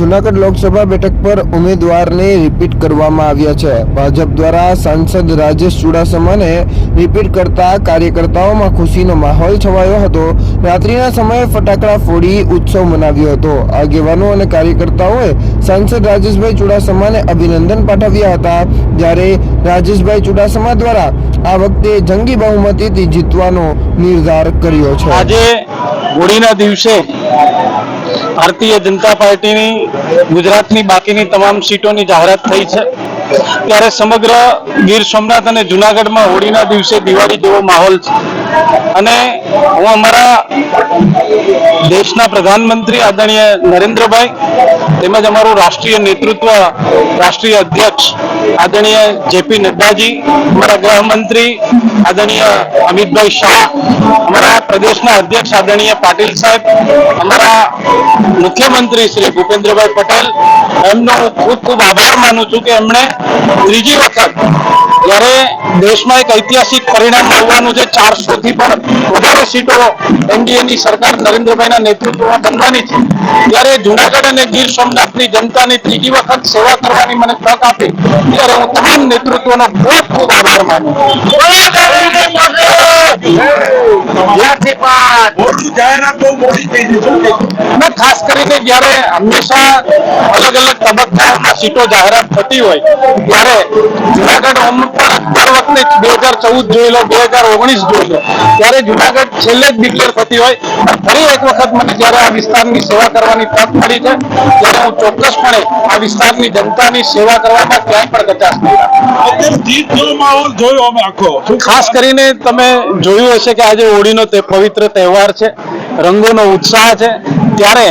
જુનાગઢ લોકસભા બેઠક પર ઉમેદવારને રિપીટ કરવામાં આવ્યા છે. ભાજપ દ્વારા સાંસદ રાજેશ ચુડાસમાને રિપીટ કરતા કાર્યકર્તાઓમાં ખુશીનો માહોલ છવાયો હતો. રાત્રિના સમયે ફટાકડા ફોડી ઉત્સવ મનાવ્યો હતો. આગેવાનો અને કાર્યકર્તાઓએ સાંસદ રાજેશભાઈ ચુડાસમાને અભિનંદન પાઠવ્યા હતા. જ્યારે રાજેશભાઈ ચુડાસમા દ્વારા આ વખતે જંગી બહુમતીથી જીતવાનો નિર્ધાર કર્યો છે. આજે હોળીના દિવસે ભારતીય જનતા પાર્ટીની, ગુજરાતની બાકીની તમામ સીટોની જાહેરાત થઈ છે. ત્યારે સમગ્ર ગીર સોમનાથ અને જુનાગઢમાં હોળીના દિવસે દિવાળી જેવો માહોલ છે. અને હું અમારા દેશના પ્રધાનમંત્રી આદરણીય નરેન્દ્રભાઈ તેમજ અમારું રાષ્ટ્રીય નેતૃત્વ, રાષ્ટ્રીય અધ્યક્ષ આદરણીય જેપી નડ્ડાજી, અમારા ગૃહમંત્રી આદરણીય અમિતભાઈ શાહ, અમારા પ્રદેશના અધ્યક્ષ આદરણીય પાટીલ સાહેબ, અમારા મુખ્યમંત્રી શ્રી ભૂપેન્દ્રભાઈ પટેલ એમનો ખૂબ ખૂબ આભાર માનું છું કે એમણે ત્રીજી વખત જ્યારે દેશમાં એક ઐતિહાસિક પરિણામ મળવાનું છે ચારસો થી પણ વધારે સીટો એનડીએ ની સરકાર નરેન્દ્રભાઈના નેતૃત્વમાં બનવાની છે ત્યારે જુનાગઢ અને ગીર સોમનાથની જનતાની ત્રીજી વખત સેવા કરવાની મને તક આપી ત્યારે હું તમામ નેતૃત્વનો ખૂબ ખૂબ આભાર માનું છું. જાહેરાત બહુ મોટી થઈ છે ખાસ કરીને જ્યારે હંમેશા અલગ અલગ તબક્કાઓમાં સીટો જાહેરાત થતી હોય ત્યારે જુનાગઢ દર વખતે બે હજાર ચૌદ જોઈ લો બે હજાર ઓગણીસ જોઈ લો ત્યારે જુનાગઢ છેલ્લે જ ડિક્લેર થતી હોય. ફરી એક વખત મને જ્યારે આ વિસ્તારની સેવા કરવાની તક મળી છે ત્યારે હું ચોક્કસપણે આ વિસ્તારની જનતાની સેવા કરવામાં ક્યાંય પણ કચાશ નહીં. ખાસ કરીને તમે જોયું હશે કે આજે હોળીનો તે પવિત્ર તહેવાર છે. રંગોનો ઉત્સાહ છે. ત્યારે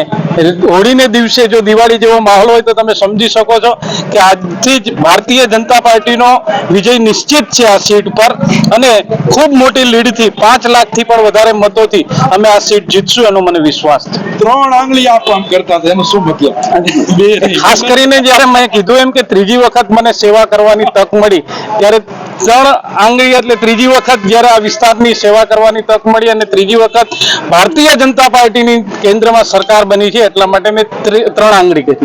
હોળીને દિવસે જો દિવાળી જેવો માહોલ હોય તો તમે સમજી શકો છો કે આજથી જ ભારતીય જનતા પાર્ટીનો વિજય નિશ્ચિત છે આ સીટ પર. અને ખૂબ મોટી લીડથી પાંચ લાખથી પણ વધારે મતોથી અમે આ સીટ જીતશું એનો મને વિશ્વાસ છે. ત્રણ આંગળી આ કામ કરતા એનો શું મતલબ? ખાસ કરીને જ્યારે મેં કીધું એમ કે ત્રીજી વખત મને સેવા કરવાની તક મળી ત્યારે ત્રણ આંગળી એટલે ત્રીજી વખત જ્યારે આ વિસ્તારની સેવા કરવાની તક મળી અને ત્રીજી વખત ભારતીય જનતા પાર્ટીની કેન્દ્રમાં સરકાર બની છે એટલા માટે મેં ત્રણ આંગળી કહી